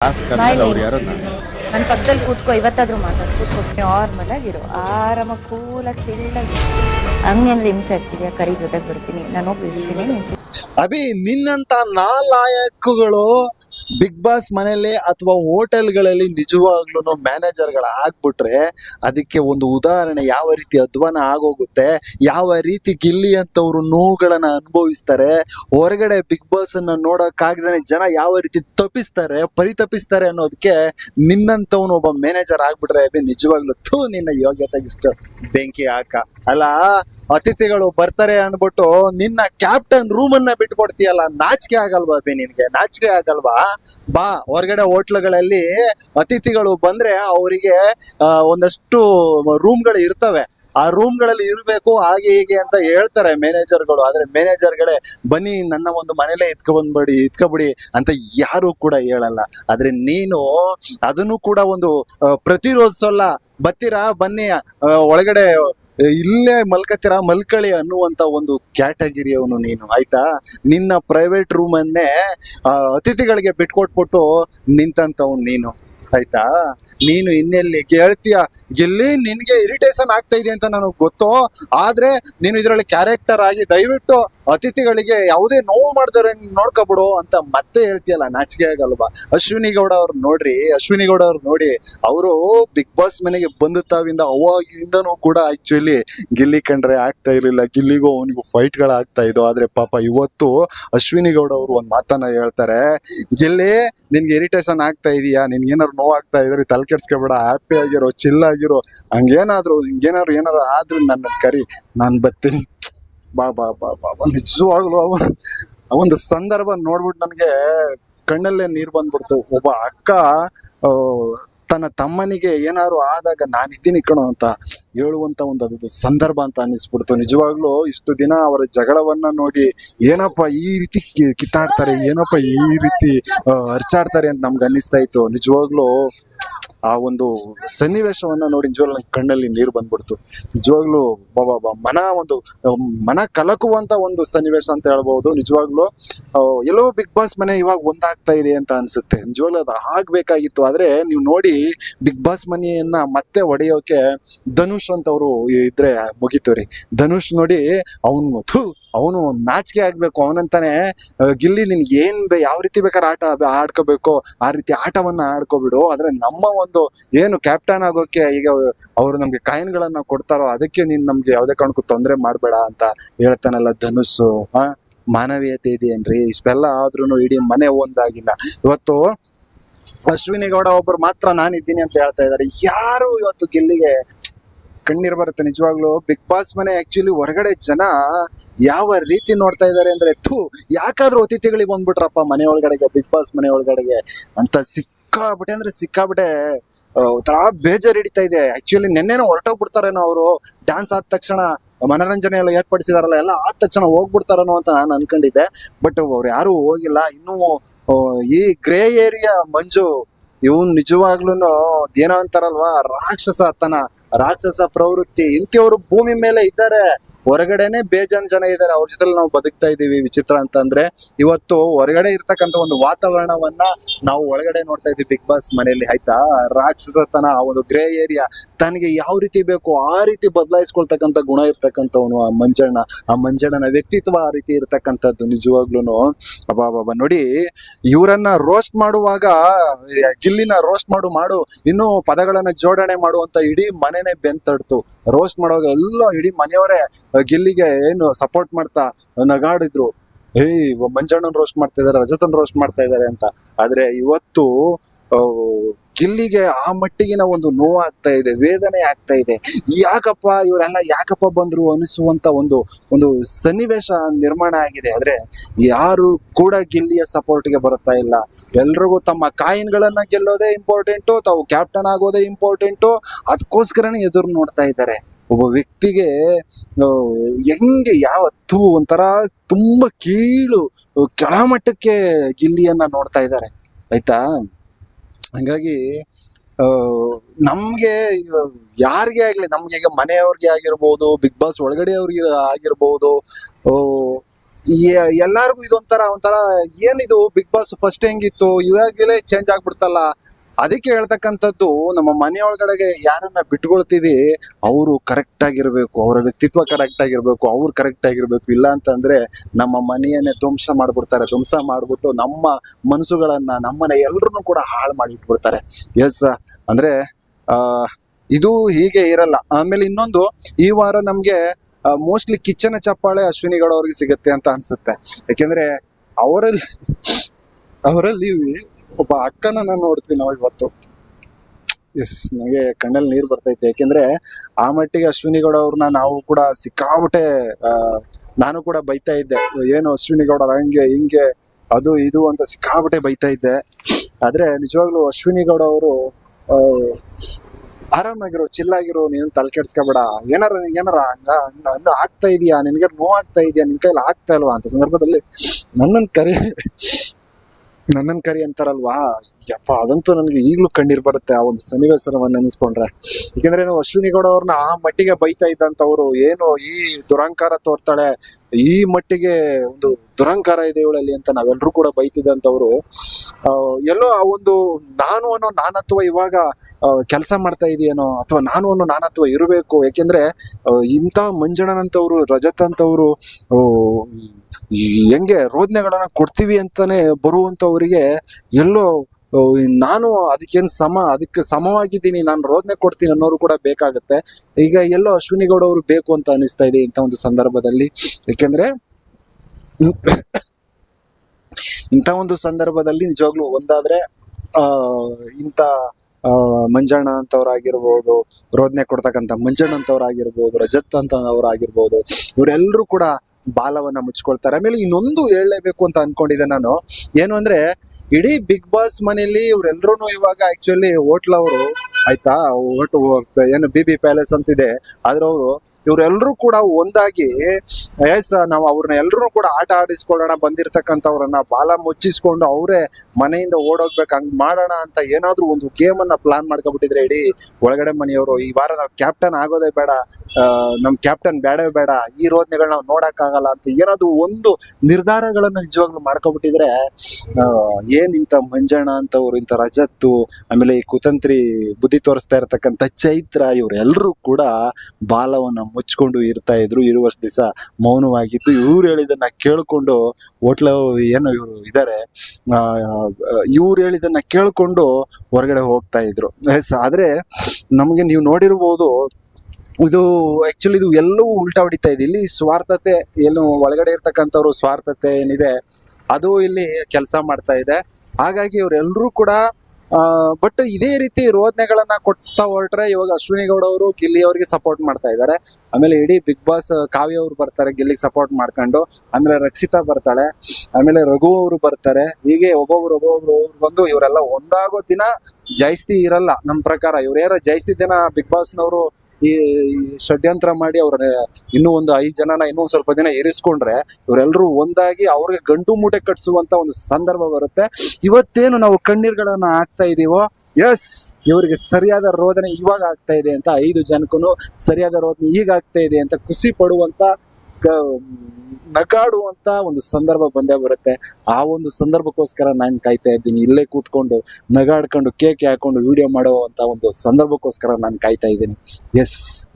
ನನ್ನ ಪಕ್ಕದಲ್ಲಿ ಕೂತ್ಕೋ ಇವತ್ತಾದ್ರೂ ಮಾತಾಡ್ ಕೂತ್ಕೋ. ನಾರ್ಮಲ್ ಆಗಿರು. ಆರಾಮ ಕೂಲಾಗಿ ಚಿಲ್ಲಾಗಿ ಹಂಗೇನ್ರಿ ಹಿಂಸೆ ಆಗ್ತಿದ್ಯಾ? ಕರಿ ಜೊತೆಗೆ ಬರ್ತೀನಿ. ನಾನು ಹೋಗಿ ಹಿಡಿತೀನಿ ನೀನು ಅಭಿ ನಿನ್ನಂತ ನಾಲಾಯಕಗಳು ಬಿಗ್ ಬಾಸ್ ಮನೆಯಲ್ಲಿ ಅಥವಾ ಹೋಟೆಲ್ಗಳಲ್ಲಿ ನಿಜವಾಗ್ಲೂ ಮ್ಯಾನೇಜರ್ಗಳ ಆಗ್ಬಿಟ್ರೆ ಅದಕ್ಕೆ ಒಂದು ಉದಾಹರಣೆ, ಯಾವ ರೀತಿ ಅಧ್ವಾನ ಆಗೋಗುತ್ತೆ, ಯಾವ ರೀತಿ ಗಿಲ್ಲಿ ಅಂತವರು ನೋವುಗಳನ್ನ ಅನುಭವಿಸ್ತಾರೆ, ಹೊರಗಡೆ ಬಿಗ್ ಬಾಸ್ ಅನ್ನ ನೋಡೋಕ್ಕಾಗದೇ ಜನ ಯಾವ ರೀತಿ ತಪ್ಪಿಸ್ತಾರೆ, ಪರಿತಪಿಸ್ತಾರೆ ಅನ್ನೋದಕ್ಕೆ ನಿನ್ನಂತವನು ಒಬ್ಬ ಮ್ಯಾನೇಜರ್ ಆಗ್ಬಿಟ್ರೆ ನಿಜವಾಗ್ಲೂ ಥೂ ನಿನ್ನ ಯೋಗ್ಯತೆಗಿಷ್ಟು ಬೆಂಕಿ ಹಾಕ. ಅಲ್ಲ? ಅತಿಥಿಗಳು ಬರ್ತಾರೆ ಅಂದ್ಬಿಟ್ಟು ನಿನ್ನ ಕ್ಯಾಪ್ಟನ್ ರೂಮ್ ಅನ್ನ ಬಿಟ್ಕೊಡ್ತೀಯಲ್ಲ, ನಾಚಿಕೆ ಆಗಲ್ವಾ ಬಿ ನಿನ್ಗೆ? ನಾಚಿಕೆ ಆಗಲ್ವಾ? ಬಾ, ಹೊರಗಡೆ ಹೋಟ್ಲುಗಳಲ್ಲಿ ಅತಿಥಿಗಳು ಬಂದ್ರೆ ಅವರಿಗೆ ಒಂದಷ್ಟು ರೂಮ್ಗಳು ಇರ್ತವೆ. ಆ ರೂಮ್ಗಳಲ್ಲಿ ಇರಬೇಕು, ಹಾಗೆ ಹೀಗೆ ಅಂತ ಹೇಳ್ತಾರೆ ಮ್ಯಾನೇಜರ್ಗಳು ಆದ್ರೆ ಮ್ಯಾನೇಜರ್ಗಳೇ ಬನ್ನಿ, ನನ್ನ ಒಂದು ಮನೇಲೆ ಇತ್ಕೊ ಬಂದ್ಬಿಡಿ ಇತ್ಕೊಬಿಡಿ ಅಂತ ಯಾರು ಕೂಡ ಹೇಳಲ್ಲ. ಆದ್ರೆ ನೀನು ಅದನ್ನು ಕೂಡ ಒಂದು ಪ್ರತಿರೋಧಿಸಲ್ಲ. ಬತ್ತೀರಾ ಬನ್ನಿ ಒಳಗಡೆ ಇಲ್ಲೇ ಮಲ್ಕತ್ತಿರ ಮಲ್ಕಳಿ ಅನ್ನುವಂತ ಒಂದು ಕ್ಯಾಟಗಿರಿಯವನು ನೀನು ಆಯ್ತಾ? ನಿನ್ನ ಪ್ರೈವೇಟ್ ರೂಮ್ ಅನ್ನೇ ಆ, ಅತಿಥಿಗಳಿಗೆ ಬಿಟ್ಕೊಟ್ಬಿಟ್ಟು ನಿಂತಂತವ್ನು ನೀನು. ಆಯ್ತಾ ನೀನು ಇನ್ನೆಲ್ಲಿ ಕೇಳ್ತೀಯ? ಎಲ್ಲಿ ನಿನ್ಗೆ ಇರಿಟೇಷನ್ ಆಗ್ತಾ ಇದೆ ಅಂತ ನನಗೆ ಗೊತ್ತು, ಆದ್ರೆ ನೀನು ಇದರಲ್ಲಿ ಕ್ಯಾರೆಕ್ಟರ್ ಆಗಿ ದಯವಿಟ್ಟು ಅತಿಥಿಗಳಿಗೆ ಯಾವುದೇ ನೋವು ಮಾಡಿದ್ರೆ ನೋಡ್ಕೊಬಿಡು ಅಂತ ಮತ್ತೆ ಹೇಳ್ತೀಯಲ್ಲ, ನಾಚಿಕೆ ಆಗಲ್ವಾ? ಅಶ್ವಿನಿ ಗೌಡ ಅವ್ರು ನೋಡ್ರಿ, ಅಶ್ವಿನಿ ಗೌಡ ಅವ್ರು ನೋಡಿ, ಅವರು ಬಿಗ್ ಬಾಸ್ ಮನೆಗೆ ಬಂದ ತಾವಿಂದ ಅವಾಗಿಂದನೂ ಕೂಡ ಆಕ್ಚುಲಿ ಗಿಲ್ಲಿ ಕಂಡ್ರೆ ಆಗ್ತಾ ಇರ್ಲಿಲ್ಲ. ಗಿಲ್ಲಿಗೂ ಅವನಿಗೂ ಫೈಟ್ಗಳು ಆಗ್ತಾ ಇದ್ವು. ಆದ್ರೆ ಪಾಪ ಇವತ್ತು ಅಶ್ವಿನಿ ಗೌಡ ಅವರು ಒಂದ್ ಮಾತನ್ನ ಹೇಳ್ತಾರೆ, ಗಿಲ್ಲಿ, ನಿನ್ಗೆ ಇರಿಟೇಷನ್ ಆಗ್ತಾ ಇದೀಯಾ? ನಿನ್ಗೆ ಏನಾದ್ರು ನೋವು ಇದ್ರಿ, ತಲೆ ಕೆಡ್ಸ್ಕೊಬೇಡ ಹ್ಯಾಪಿ ಆಗಿರೋ ಚಿಲ್ ಆಗಿರೋ, ಹಂಗೇನಾದ್ರು, ಹಿಂಗೇನಾದ್ರು ಏನಾದ್ರು ಆದ್ರೆ ನನ್ನ ಕರಿ, ನಾನ್ ಬರ್ತೀನಿ. ಬಾ ಬಾ ಬಾ ಬಾ ಬಾ. ನಿಜವಾಗ್ಲು ಒಂದು ಸಂದರ್ಭ ನೋಡ್ಬಿಟ್ಟು ನನಗೆ ಕಣ್ಣಲ್ಲೇ ನೀರ್ ಬಂದ್ಬಿಡ್ತು. ಒಬ್ಬ ಅಕ್ಕ ತನ್ನ ತಮ್ಮನಿಗೆ ಏನಾದ್ರು ಆದಾಗ ನಾನು ಇದ್ದೀನಿ ಕಣೋ ಅಂತ ಹೇಳುವಂತ ಒಂದು ಅದು ಸಂದರ್ಭ ಅಂತ ಅನ್ನಿಸ್ಬಿಡ್ತು. ನಿಜವಾಗ್ಲೂ ಇಷ್ಟು ದಿನ ಅವರ ಜಗಳವನ್ನ ನೋಡಿ ಏನಪ್ಪ ಈ ರೀತಿ ಕಿತ್ತಾಡ್ತಾರೆ, ಏನಪ್ಪ ಈ ರೀತಿ ಅರ್ಚಾಡ್ತಾರೆ ಅಂತ ನಮ್ಗೆ ಅನ್ನಿಸ್ತಾ ಇತ್ತು. ನಿಜವಾಗ್ಲೂ ಆ ಒಂದು ಸನ್ನಿವೇಶವನ್ನ ನೋಡಿ ನಿಜವಾಗ್ಲೂ ಕಣ್ಣಲ್ಲಿ ನೀರು ಬಂದ್ಬಿಡ್ತು. ನಿಜವಾಗ್ಲೂ ಮನ ಒಂದು ಮನ ಕಲಕುವಂತ ಒಂದು ಸನ್ನಿವೇಶ ಅಂತ ಹೇಳ್ಬಹುದು. ನಿಜವಾಗ್ಲೂ ಎಲ್ಲೋ ಬಿಗ್ ಬಾಸ್ ಮನೆ ಇವಾಗ ಒಂದಾಗ್ತಾ ಇದೆ ಅಂತ ಅನ್ಸುತ್ತೆ. ನಿಜವಾಗ್ಲೂ ಅದು ಆಗ್ಬೇಕಾಗಿತ್ತು. ಆದ್ರೆ ನೀವು ನೋಡಿ ಬಿಗ್ ಬಾಸ್ ಮನೆಯನ್ನ ಮತ್ತೆ ಒಡೆಯೋಕೆ ಧನುಷ್ ಅಂತವ್ರು ಇದ್ರೆ ಮುಗೀತು ರೀ. ಧನುಷ್ ನೋಡಿ ಅವನು ಅವನು ನಾಚಿಕೆ ಆಗ್ಬೇಕು, ಅವನಂತಾನೆ ಗಿಲ್ಲಿ ನಿನ್ಗೆ ಏನ್ ಬೇ, ಯಾವ ರೀತಿ ಬೇಕಾದ್ರೆ ಆಟ ಆಡ್- ಆಡ್ಕೋಬೇಕು, ಆ ರೀತಿ ಆಟವನ್ನ ಆಡ್ಕೋಬಿಡು. ಆದ್ರೆ ನಮ್ಮ ಒಂದು ಏನು ಕ್ಯಾಪ್ಟನ್ ಆಗೋಕೆ ಈಗ ಅವ್ರು ನಮ್ಗೆ ಕಾಯಿನ್ಗಳನ್ನ ಕೊಡ್ತಾರೋ, ಅದಕ್ಕೆ ನೀನ್ ನಮ್ಗೆ ಯಾವ್ದೇ ಕಾರಣಕ್ಕೂ ತೊಂದರೆ ಮಾಡಬೇಡ ಅಂತ ಹೇಳ್ತಾನಲ್ಲ ಧನುಸ್ಸು, ಆ? ಮಾನವೀಯತೆ ಇದೆಯೇನ್ರಿ? ಇಷ್ಟೆಲ್ಲ ಆದ್ರೂ ಇಡೀ ಮನೆ ಒಂದಾಗಿಲ್ಲ. ಇವತ್ತು ಅಶ್ವಿನಿ ಗೌಡ ಒಬ್ರು ಮಾತ್ರ ನಾನಿದ್ದೀನಿ ಅಂತ ಹೇಳ್ತಾ ಇದ್ದಾರೆ. ಯಾರು ಇವತ್ತು ಗಿಲ್ಲಿಗೆ ಕಣ್ಣೀರ್ ಬರುತ್ತೆ ನಿಜವಾಗ್ಲು. ಬಿಗ್ ಬಾಸ್ ಮನೆ ಆಕ್ಚುಲಿ ಹೊರಗಡೆ ಜನ ಯಾವ ರೀತಿ ನೋಡ್ತಾ ಇದ್ದಾರೆ ಅಂದ್ರೆ ಥೂ, ಯಾಕಾದ್ರೂ ಅತಿಥಿಗಳಿಗೆ ಬಂದ್ಬಿಟ್ರಪ್ಪ ಮನೆ ಒಳಗಡೆಗೆ ಬಿಗ್ ಬಾಸ್ ಮನೆ ಒಳಗಡೆಗೆ ಅಂತ ಸಿಕ್ಕಾಬಿಟ್ಟೆ ಅಂದ್ರೆ ಸಿಕ್ಕಾಬಿಟ್ಟೆ ಒಂಥರ ಬೇಜಾರ್ ಹಿಡಿತಾ ಇದೆ. ಆಕ್ಚುಲಿ ನೆನ್ನೆನೋ ಹೊರಟೋಗ್ಬಿಡ್ತಾರೇನೋ ಅವರು ಡ್ಯಾನ್ಸ್ ಆದ ತಕ್ಷಣ, ಮನರಂಜನೆ ಎಲ್ಲ ಏರ್ಪಡಿಸಿದಾರಲ್ಲ, ಎಲ್ಲ ಆದ ತಕ್ಷಣ ಹೋಗ್ಬಿಡ್ತಾರನೋ ಅಂತ ನಾನು ಅನ್ಕೊಂಡಿದ್ದೆ. ಬಟ್ ಅವ್ರು ಯಾರು ಹೋಗಿಲ್ಲ. ಇನ್ನೂ ಈ ಗ್ರೇ ಏರಿಯಾ ಮಂಜು ಇವನ್ ನಿಜವಾಗ್ಲೂ ಏನೋ ಅಂತಾರಲ್ವಾ ರಾಕ್ಷಸತನ ರಾಕ್ಷಸ ಪ್ರವೃತ್ತಿ. ಇಂಥವ್ರು ಭೂಮಿ ಮೇಲೆ ಇದ್ದಾರೆ. ಹೊರಗಡೆನೆ ಬೇಜಾನ್ ಜನ ಇದ್ದಾರೆ. ಅವ್ರ ಜೊತೆ ನಾವು ಬದುಕ್ತಾ ಇದೀವಿ ವಿಚಿತ್ರ ಅಂತಂದ್ರೆ. ಇವತ್ತು ಹೊರಗಡೆ ಇರ್ತಕ್ಕಂತ ಒಂದು ವಾತಾವರಣವನ್ನ ನಾವು ಒಳಗಡೆ ನೋಡ್ತಾ ಇದೀವಿ ಬಿಗ್ ಬಾಸ್ ಮನೆಯಲ್ಲಿ. ಆಯ್ತಾ? ರಾಕ್ಷಸತನ ಒಂದು ಗ್ರೇ ಏರಿಯಾ. ತನಗೆ ಯಾವ ರೀತಿ ಬೇಕು ಆ ರೀತಿ ಬದಲಾಯಿಸ್ಕೊಳ್ತಕ್ಕಂಥ ಗುಣ ಇರ್ತಕ್ಕಂಥವನು ಆ ಮಂಜಣ್ಣ. ಆ ಮಂಜಣ್ಣನ ವ್ಯಕ್ತಿತ್ವ ಆ ರೀತಿ ಇರತಕ್ಕಂಥದ್ದು ನಿಜವಾಗ್ಲೂ ಅಬ್ಬಾ ಬಾಬಾ ನೋಡಿ, ಇವರನ್ನ ರೋಸ್ಟ್ ಮಾಡುವಾಗ ಗಿಲ್ಲಿನ ರೋಸ್ಟ್ ಮಾಡು ಮಾಡು. ಇನ್ನು ಪದಗಳನ್ನ ಜೋಡಣೆ ಮಾಡುವಂತ ಇಡೀ ಮನೆನೇ ಬೆಂತಡ್ತು. ರೋಸ್ಟ್ ಮಾಡುವಾಗ ಎಲ್ಲ ಇಡೀ ಮನೆಯವರೇ ಗಿಲ್ಲಿಗೆ ಏನು ಸಪೋರ್ಟ್ ಮಾಡ್ತಾ ನಗಾಡಿದ್ರು. ಏಯ್, ಮಂಜಣ್ಣನ್ ರೋಸ್ಟ್ ಮಾಡ್ತಾ ಇದಾರೆ ರಜತನ್ ರೋಸ್ಟ್ ಮಾಡ್ತಾ ಇದಾರೆ ಅಂತ. ಆದ್ರೆ ಇವತ್ತು ಗಿಲ್ಲಿಗೆ ಆ ಮಟ್ಟಿಗಿನ ಒಂದು ನೋವಾಗ್ತಾ ಇದೆ, ವೇದನೆ ಆಗ್ತಾ ಇದೆ. ಯಾಕಪ್ಪ ಇವರೆಲ್ಲ ಯಾಕಪ್ಪ ಬಂದ್ರು ಅನಿಸುವಂತ ಒಂದು ಒಂದು ಸನ್ನಿವೇಶ ನಿರ್ಮಾಣ ಆಗಿದೆ ಆದ್ರೆ ಯಾರು ಕೂಡ ಗಿಲ್ಲಿಯ ಸಪೋರ್ಟ್ಗೆ ಬರ್ತಾ ಇಲ್ಲ. ಎಲ್ರಿಗೂ ತಮ್ಮ ಕಾಯಿನ್ಗಳನ್ನ ಗೆಲ್ಲೋದೇ ಇಂಪಾರ್ಟೆಂಟು ತಾವು ಕ್ಯಾಪ್ಟನ್ ಆಗೋದೇ ಇಂಪಾರ್ಟೆಂಟು ಅದಕ್ಕೋಸ್ಕರನೇ ಎದುರು ನೋಡ್ತಾ ಇದ್ದಾರೆ. ಒಬ್ಬ ವ್ಯಕ್ತಿಗೆ ಹೆಂಗೆ ಯಾವತ್ತು ಒಂಥರ ತುಂಬಾ ಕೀಳು, ಕೆಳಮಟ್ಟಕ್ಕೆ ಗಿಲ್ಲಿಯನ್ನ ನೋಡ್ತಾ ಇದ್ದಾರೆ. ಆಯ್ತಾ? ಹಂಗಾಗಿ ನಮಗೆ ಯಾರಿಗೆ ಆಗ್ಲಿ, ನಮ್ಗೆ ಈಗ ಮನೆಯವ್ರಿಗೆ ಆಗಿರ್ಬೋದು, ಬಿಗ್ ಬಾಸ್ ಒಳಗಡೆ ಅವ್ರಿಗೆ ಆಗಿರ್ಬೋದು ಎಲ್ಲಾರ್ಗು ಇದೊಂಥರ, ಒಂಥರ ಏನಿದು, ಬಿಗ್ ಬಾಸ್ ಫಸ್ಟ್ ಹೆಂಗಿತ್ತು, ಇವಾಗಲೇ ಚೇಂಜ್ ಆಗ್ಬಿಡ್ತಲ್ಲ. ಅದಕ್ಕೆ ಹೇಳ್ತಕ್ಕಂಥದ್ದು ನಮ್ಮ ಮನೆಯೊಳಗಡೆಗೆ ಯಾರನ್ನ ಬಿಟ್ಕೊಳ್ತೀವಿ, ಅವರು ಕರೆಕ್ಟ್ ಆಗಿರ್ಬೇಕು, ಅವರ ವ್ಯಕ್ತಿತ್ವ ಕರೆಕ್ಟ್ ಆಗಿರ್ಬೇಕು, ಅವ್ರು ಕರೆಕ್ಟ್ ಆಗಿರ್ಬೇಕು. ಇಲ್ಲ ಅಂತಂದ್ರೆ ನಮ್ಮ ಮನೆಯನ್ನೇ ಧ್ವಂಸ ಮಾಡ್ಬಿಡ್ತಾರೆ. ಧ್ವಂಸ ಮಾಡ್ಬಿಟ್ಟು ನಮ್ಮ ಮನಸ್ಸುಗಳನ್ನ ನಮ್ಮನೆ ಎಲ್ರನ್ನೂ ಕೂಡ ಹಾಳು ಮಾಡಿಟ್ಬಿಡ್ತಾರೆ. ಎಸ್ ಅಂದ್ರೆ, ಆ, ಇದು ಹೀಗೆ ಇರಲ್ಲ. ಆಮೇಲೆ ಇನ್ನೊಂದು, ಈ ವಾರ ನಮ್ಗೆ ಮೋಸ್ಟ್ಲಿ ಕಿಚ್ಚನ ಚಪ್ಪಾಳೆ ಅಶ್ವಿನಿಗಳವ್ರಿಗೆ ಸಿಗುತ್ತೆ ಅಂತ ಅನ್ಸುತ್ತೆ. ಯಾಕೆಂದ್ರೆ, ಅವರಲ್ಲಿ ಅವರಲ್ಲಿ ಒಬ್ಬ ಅಕ್ಕನ ನೋಡ್ತೀವಿ ನಾವು ಇವತ್ತು. ಎಸ್ ನನಗೆ ಕಣ್ಣಲ್ಲಿ ನೀರು ಬರ್ತೈತೆ. ಯಾಕೆಂದ್ರೆ ಆ ಮಟ್ಟಿಗೆ ಅಶ್ವಿನಿ ಗೌಡ ಅವ್ರನ್ನ ನಾವು ಕೂಡ ಸಿಕ್ಕಾಬಿಟ್ಟೆ ನಾನು ಕೂಡ ಬೈತಾ ಇದ್ದೆ. ಏನು ಅಶ್ವಿನಿ ಗೌಡ ಹಂಗೆ, ಹಿಂಗೆ, ಅದು ಇದು ಅಂತ ಸಿಕ್ಕಾಬಿಟ್ಟೆ ಬೈತಾ ಇದ್ದೆ. ಆದ್ರೆ ನಿಜವಾಗ್ಲೂ ಅಶ್ವಿನಿ ಗೌಡ ಅವರು ಆರಾಮಾಗಿರು, ಚಿಲ್ಲಾಗಿರು, ನೀನು ತಲೆ ಕೆಡ್ಸ್ಕೊಬೇಡ. ಏನಾರ ಏನಾರ ಹಂಗ ಹಂಗ ಆಗ್ತಾ ಇದೀಯಾ? ನಿನಗೆ ನೋವಾಗ್ತಾ ಇದೆಯಾ? ನಿನ್ ಕೈಲಿ ಆಗ್ತಾ ಇಲ್ವಾ? ಅಂತ ಸಂದರ್ಭದಲ್ಲಿ ನನ್ನನ್ನು ಕರಿ ನನ್ನನ್ ಕರಿ ಅಂತಾರಲ್ವಾ ಯಪ್ಪ, ಅದಂತೂ ನನಗೆ ಈಗಲೂ ಕಣ್ಣೀರು ಬರುತ್ತೆ ಆ ಒಂದು ಸನ್ನಿವೇಶವನ್ನ ನೆನೆಸ್ಕೊಂಡ್ರೆ. ಏಕೆಂದ್ರೆ ನಾವು ಅಶ್ವಿನಿ ಗೌಡ ಅವ್ರನ್ನ ಆ ಮಟ್ಟಿಗೆ ಬೈತಾ ಇದ್ದಂಥವ್ರು ಏನು ಈ ದುರಂಕಾರ ತೋರ್ತಾಳೆ, ಈ ಮಟ್ಟಿಗೆ ಒಂದು ದುರಂಕಾರ ಇದೆ ಇವಳಲ್ಲಿ ಅಂತ ನಾವೆಲ್ಲರೂ ಕೂಡ ಬೈತಿದ್ದಂಥವ್ರು. ಎಲ್ಲೋ ಆ ಒಂದು ನಾನು ಅನ್ನೋ ನಾನತ್ವ ಇವಾಗ ಕೆಲಸ ಮಾಡ್ತಾ ಇದೆಯೇನೋ ಅಥವಾ ನಾನು ಅನ್ನೋ ನಾನತ್ವ ಇರಬೇಕು, ಯಾಕೆಂದ್ರೆ ಇಂಥ ಮಂಜಣ್ಣನಂತವ್ರು ರಜತ್ ಅಂತವ್ರು ಹೆಂಗೆ ರೋದನೆಗಳನ್ನ ಕೊಡ್ತೀವಿ ಅಂತಾನೆ ಬರುವಂಥವರಿಗೆ ಎಲ್ಲೋ ನಾನು ಅದಕ್ಕೇನು ಸಮ, ಅದಕ್ಕೆ ಸಮವಾಗಿದ್ದೀನಿ, ನಾನು ರೋದನೆ ಕೊಡ್ತೀನಿ ಅನ್ನೋರು ಕೂಡ ಬೇಕಾಗುತ್ತೆ. ಈಗ ಎಲ್ಲೋ ಅಶ್ವಿನಿ ಗೌಡ ಅವರು ಬೇಕು ಅಂತ ಅನಿಸ್ತಾ ಇದೆ ಇಂಥ ಒಂದು ಸಂದರ್ಭದಲ್ಲಿ. ಯಾಕೆಂದ್ರೆ ಇಂಥ ಒಂದು ಸಂದರ್ಭದಲ್ಲಿ ನಿಜವಾಗ್ಲೂ ಒಂದಾದ್ರೆ, ಆ, ಇಂಥ ಮಂಜಣ್ಣ ಅಂತವ್ರಾಗಿರ್ಬೋದು, ರೋದನೆ ಕೊಡ್ತಕ್ಕಂಥ ಮಂಜಣ್ಣ ಅಂತವ್ರಾಗಿರ್ಬೋದು, ರಜತ್ ಅಂತವ್ರಾಗಿರ್ಬೋದು ಇವರೆಲ್ಲರೂ ಕೂಡ ಬಾಲವನ್ನ ಮುಚ್ಕೊಳ್ತಾರೆ. ಆಮೇಲೆ ಇನ್ನೊಂದು ಹೇಳಲೇಬೇಕು ಅಂತ ಅನ್ಕೊಂಡಿದ್ದೆ ನಾನು. ಏನು ಅಂದ್ರೆ, ಇಡೀ ಬಿಗ್ ಬಾಸ್ ಮನೆಯಲ್ಲಿ ಇವರೆಲ್ಲರೂ ಇವಾಗ ಆಕ್ಚುಲಿ ಹೋಟ್ಲ್ ಅವರು ಆಯ್ತಾ ಹೋಟ್ ಏನು ಬಿ ಬಿ ಪ್ಯಾಲೇಸ್ ಅಂತಿದೆ. ಅದ್ರವರು ಇವರೆಲ್ಲರೂ ಕೂಡ ಒಂದಾಗಿ ಎಸ್ ನಾವು ಅವ್ರನ್ನ ಎಲ್ಲರೂ ಕೂಡ ಆಟ ಆಡಿಸ್ಕೊಳ್ಳೋಣ ಬಂದಿರತಕ್ಕಂಥವ್ರನ್ನ ಬಾಲ ಮುಚ್ಚಿಸ್ಕೊಂಡು ಅವರೇ ಮನೆಯಿಂದ ಓಡೋಗ್ಬೇಕು, ಹಂಗ್ ಮಾಡೋಣ ಅಂತ ಏನಾದ್ರೂ ಒಂದು ಗೇಮ್ ಅನ್ನ ಪ್ಲಾನ್ ಮಾಡ್ಕೊಬಿಟ್ಟಿದ್ರೆ ಇಡೀ ಒಳಗಡೆ ಮನೆಯವರು, ಈ ವಾರ ನಾವು ಕ್ಯಾಪ್ಟನ್ ಆಗೋದೇ ಬೇಡ ನಮ್ಮ ನಮ್ ಕ್ಯಾಪ್ಟನ್ ಬೇಡವೇ ಬೇಡ, ಈ ರೋದನೆಗಳು ನಾವು ನೋಡಕ್ಕಾಗಲ್ಲ ಅಂತ ಏನಾದ್ರು ಒಂದು ನಿರ್ಧಾರಗಳನ್ನ ನಿಜವಾಗ್ಲೂ ಮಾಡ್ಕೊಬಿಟ್ಟಿದ್ರೆ ಇಂತ ಮಂಜಣ್ಣ ಅಂತವ್ರು, ಇಂಥ ರಜತ್ತು, ಆಮೇಲೆ ಈ ಕುತಂತ್ರಿ ಬುದ್ಧಿ ತೋರಿಸ್ತಾ ಇರತಕ್ಕಂಥ ಚೈತ್ರ ಇವರೆಲ್ಲರೂ ಕೂಡ ಬಾಲವನ್ನ ಮುಚ್ಕೊಂಡು ಇರ್ತಾ ಇದ್ರು ಇರುವಷ್ಟು ದಿವಸ ಮೌನವಾಗಿದ್ದು, ಇವ್ರು ಹೇಳಿದನ್ನ ಕೇಳಿಕೊಂಡು ಹೋಟ್ಲ ಏನು ಇವರು ಇದ್ದಾರೆ ಇವ್ರು ಹೇಳಿದನ್ನ ಕೇಳಿಕೊಂಡು ಹೊರಗಡೆ ಹೋಗ್ತಾ ಇದ್ರು. ಆದ್ರೆ ನಮಗೆ ನೀವು ನೋಡಿರ್ಬೋದು, ಇದು ಆಕ್ಚುಲಿ ಇದು ಎಲ್ಲವೂ ಉಲ್ಟಾ ಹೊಡಿತಾ ಇದೆ. ಇಲ್ಲಿ ಸ್ವಾರ್ಥತೆ ಏನು, ಒಳಗಡೆ ಇರ್ತಕ್ಕಂಥವ್ರು ಸ್ವಾರ್ಥತೆ ಏನಿದೆ, ಅದು ಇಲ್ಲಿ ಕೆಲಸ ಮಾಡ್ತಾ ಇದೆ. ಹಾಗಾಗಿ ಇವರೆಲ್ಲರೂ ಕೂಡ ಬಟ್ ಇದೇ ರೀತಿ ರೋದನೆಗಳನ್ನ ಕೊಡ್ತಾ ಹೊರಟ್ರೆ ಇವಾಗ ಅಶ್ವಿನಿ ಗೌಡ ಅವರು ಗಿಲ್ಲಿ ಅವರಿಗೆ ಸಪೋರ್ಟ್ ಮಾಡ್ತಾ ಇದ್ದಾರೆ ಆಮೇಲೆ ಇಡೀ ಬಿಗ್ ಬಾಸ್ ಕಾವ್ಯ ಅವ್ರು ಬರ್ತಾರೆ ಗಿಲ್ಲಿಗೆ ಸಪೋರ್ಟ್ ಮಾಡ್ಕೊಂಡು. ಆಮೇಲೆ ರಕ್ಷಿತಾ ಬರ್ತಾಳೆ. ಆಮೇಲೆ ರಘು ಅವರು ಬರ್ತಾರೆ. ಹೀಗೆ ಒಬ್ಬೊಬ್ರು ಒಬ್ಬೊಬ್ರು ಒಬ್ಬೊಬ್ರು ಬಂದು ಇವರೆಲ್ಲ ಒಂದಾಗೋ ದಿನ ಜಾಸ್ತಿ ಇರಲ್ಲ. ನಮ್ಮ ಪ್ರಕಾರ ಇವ್ರು ಯಾರ ಜಾಸ್ತಿ ದಿನ ಬಿಗ್ ಬಾಸ್ನವರು ಈ ಷಡ್ಯಂತ್ರ ಮಾಡಿ ಅವ್ರ, ಇನ್ನೂ ಒಂದು ಐದು ಜನನ ಇನ್ನೂ ಸ್ವಲ್ಪ ದಿನ ಏರಿಸ್ಕೊಂಡ್ರೆ ಇವರೆಲ್ಲರೂ ಒಂದಾಗಿ ಅವ್ರಿಗೆ ಗಂಟು ಮೂಟೆ ಕಟ್ಸುವಂತ ಒಂದು ಸಂದರ್ಭ ಬರುತ್ತೆ. ಇವತ್ತೇನು ನಾವು ಕಣ್ಣೀರ್ಗಳನ್ನ ಹಾಕ್ತಾ ಇದೀವೋ? ಎಸ್ ಇವರಿಗೆ ಸರಿಯಾದ ರೋದನೆ ಇವಾಗ ಆಗ್ತಾ ಇದೆ ಅಂತ ಐದು ಜನಕ್ಕೂ ಸರಿಯಾದ ರೋದನೆ ಈಗ ಆಗ್ತಾ ಇದೆ ಅಂತ ಖುಷಿ ಪಡುವಂತ ನಗಾಡುವಂತ ಒಂದು ಸಂದರ್ಭ ಬಂದೇ ಬರುತ್ತೆ. ಆ ಒಂದು ಸಂದರ್ಭಕ್ಕೋಸ್ಕರ ನಾನು ಕಾಯ್ತಾ ಇದ್ದೀನಿ. ಇಲ್ಲೇ ಕೂತ್ಕೊಂಡು ನಗಾಡ್ಕೊಂಡು, ಕೇಕ್ ಹಾಕೊಂಡು ವಿಡಿಯೋ ಮಾಡುವಂತ ಒಂದು ಸಂದರ್ಭಕ್ಕೋಸ್ಕರ ನಾನು ಕಾಯ್ತಾ ಇದ್ದೀನಿ. ಎಸ್